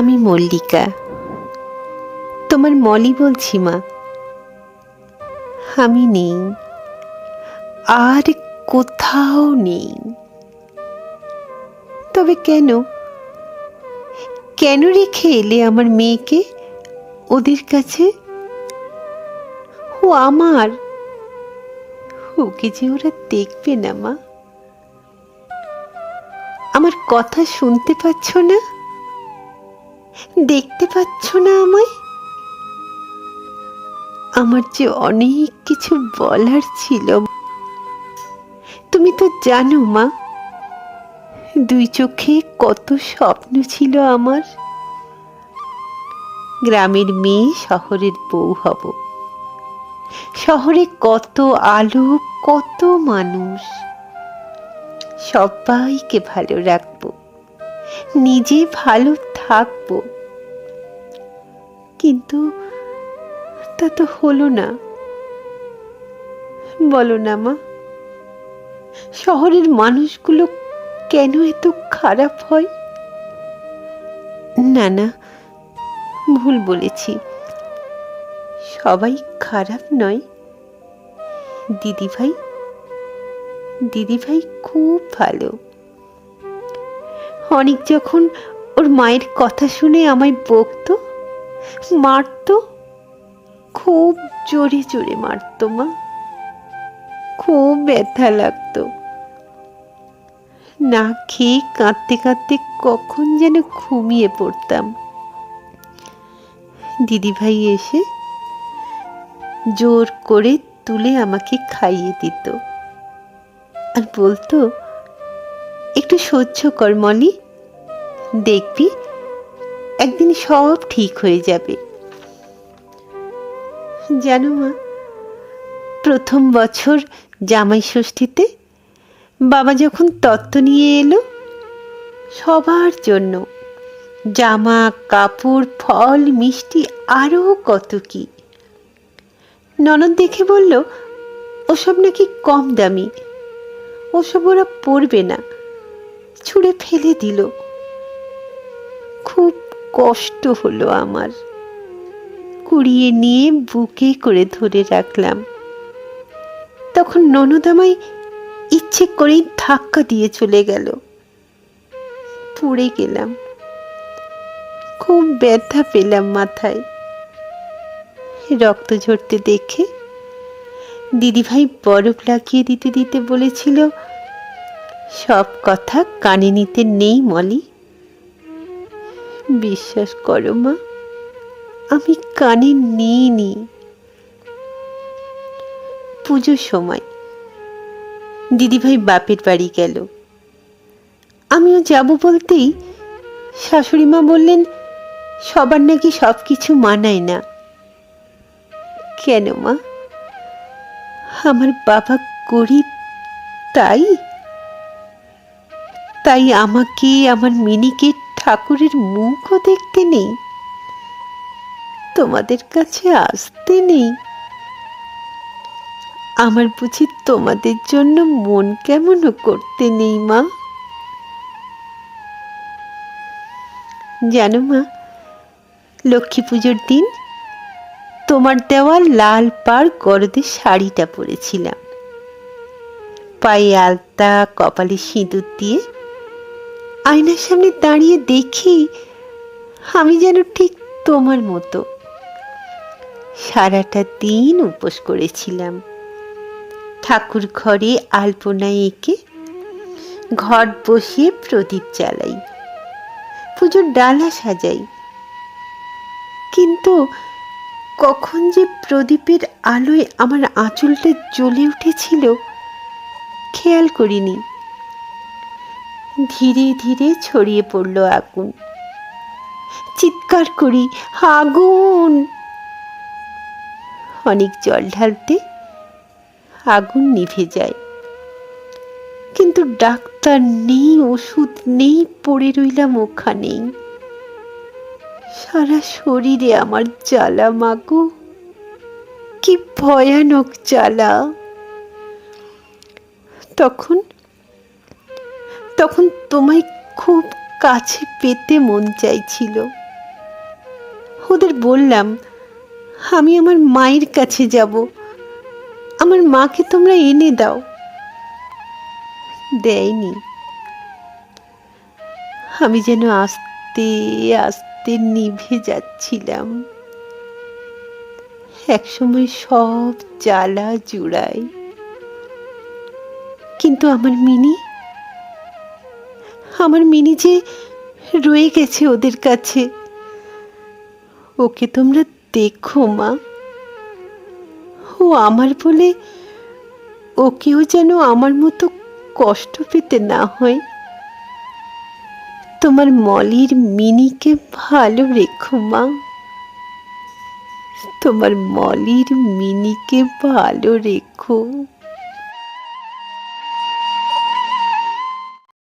আমি মল্লিকা। তোমার মলি বলছি মা। আমি নেই। আর কোথাও নেই। তবে কেন? কেন রেখে এলে আমার মেয়েকে ওদের কাছে? ও আমার। ওকে যে ওরা দেখবে না মা। আমার কথা শুনতে পাচ্ছ না? দেখতে পাচ্ছ না আমায়? আমার যে অনেক কিছু বলার ছিল। তুমি তো জানো মা, দুই চোখে কত স্বপ্ন ছিল আমার। গ্রামের মেয়ে শহরের বউ হব। শহরে কত আলো, কত মানুষ। সবাইকে ভালো রাখব। নিজে ভালো থাকব। কিন্তু তা তো হলো না। বলো না মা, শহরের মানুষগুলো কেন এত খারাপ হয়? না না, ভুল বলেছি। সবাই খারাপ নয়। দিদি ভাই দিদি ভাই খুব ভালো। অনেক যখন ওর মায়ের কথা শুনে আমায় বকতো। মারতো। খুব জোরে জোরে মারতো মা। খুব ব্যথা লাগতো। না খেয়ে কাঁদতে কাঁদতে কখন যেন ঘুমিয়ে পড়তাম। দিদিভাই এসে জোর করে তুলে আমাকে খাইয়ে দিত। আর বলতো, একটু সহ্য কর মলি দেখবি একদিন সব ঠিক হয়ে যাবে। জানো মা, প্রথম বছর জামাই ষষ্ঠীতে বাবা যখন তত্ত্ব নিয়ে এলো, সবার জন্য জামা, কাপড়, ফল, মিষ্টি আরও কত কি। ননদ দেখে বলল, ওসব নাকি কম দামি, ওসব ওরা পরবে না। ছুঁড়ে ফেলে দিল। কষ্ট হলো আমার। কুড়িয়ে নিয়ে বুকে করে ধরে রাখলাম। তখন ননদ আমায় ইচ্ছে করেই ধাক্কা দিয়ে চলে গেল। পড়ে গেলাম। খুব ব্যথা পেলাম মাথায়। রক্ত ঝরতে দেখে দিদিভাই বরফ লাগিয়ে দিতে দিতে বলেছিল, সব কথা কানে নিতে নেই মলি। বিশ্বাস করো মা, আমি কানে নিইনি। পুজোর সময় দিদিভাই বাপের বাড়ি গেল। আমিও যাব বলতেই শাশুড়ি মা বললেন, সবার নাকি সব কিছু মানায় না। কেন মা? আমার বাবা গরিব, তাই? তাই আমাকে, আমার মিনিকে ঠাকুরের মুখও দেখতে নেই। তোমাদের কাছে আসতে নেই। আমার বুঝি তোমাদের জন্য মন কেমনও করতে নেই, মা? জানো, মা, লক্ষ্মী পুজোর দিন তোমার দেওয়া লাল পাড় গরদের শাড়িটা পরেছিলাম। পায়ে আলতা, কপালে সিঁদুর দিয়ে আয়নার সামনে দাঁড়িয়ে দেখি আমি যেন ঠিক তোমার মতো। সারাটা দিন উপোস করেছিলাম। ঠাকুর ঘরে আলপনা এঁকে ঘট বসিয়ে প্রদীপ জ্বালাই, পুজোর ডালা সাজাই। কিন্তু কখন যে প্রদীপের আলোয় আমার আঁচলটা জ্বলে উঠেছিল, খেয়াল করিনি। ধীরে ধীরে ছড়িয়ে পড়ল আগুন। চিৎকার করি, আগুন! অনেক জল ঢালতে আগুন নিভে যায়। কিন্তু ডাক্তার নেই, ওষুধ নেই, পড়ে রইলাম ওখানেই। সারা শরীরে আমার জ্বালা মাগো কি ভয়ানক জ্বালা। তখন তখন তোমায় খুব কাছে পেতে মন চাইছিল। ওদের বললাম, আমি আমার মায়ের কাছে যাব। আমার মাকে তোমরা এনে দাও। দেয়নি। আমি যেন আস্তে আস্তে নিভে যাচ্ছিলাম। একসময় সব জ্বালা জুড়াই কিন্তু আমার মিনি আমার মিনি যে রয়ে গেছে ওদের কাছে। ওকে তোমরা দেখো, মা। ও আমার বলে ওকেও যেন আমার মতো কষ্ট পেতে না হয়। তোমার মলির মিনিকে ভালো রেখো, মা। তোমার মলির মিনিকে ভালো রেখো।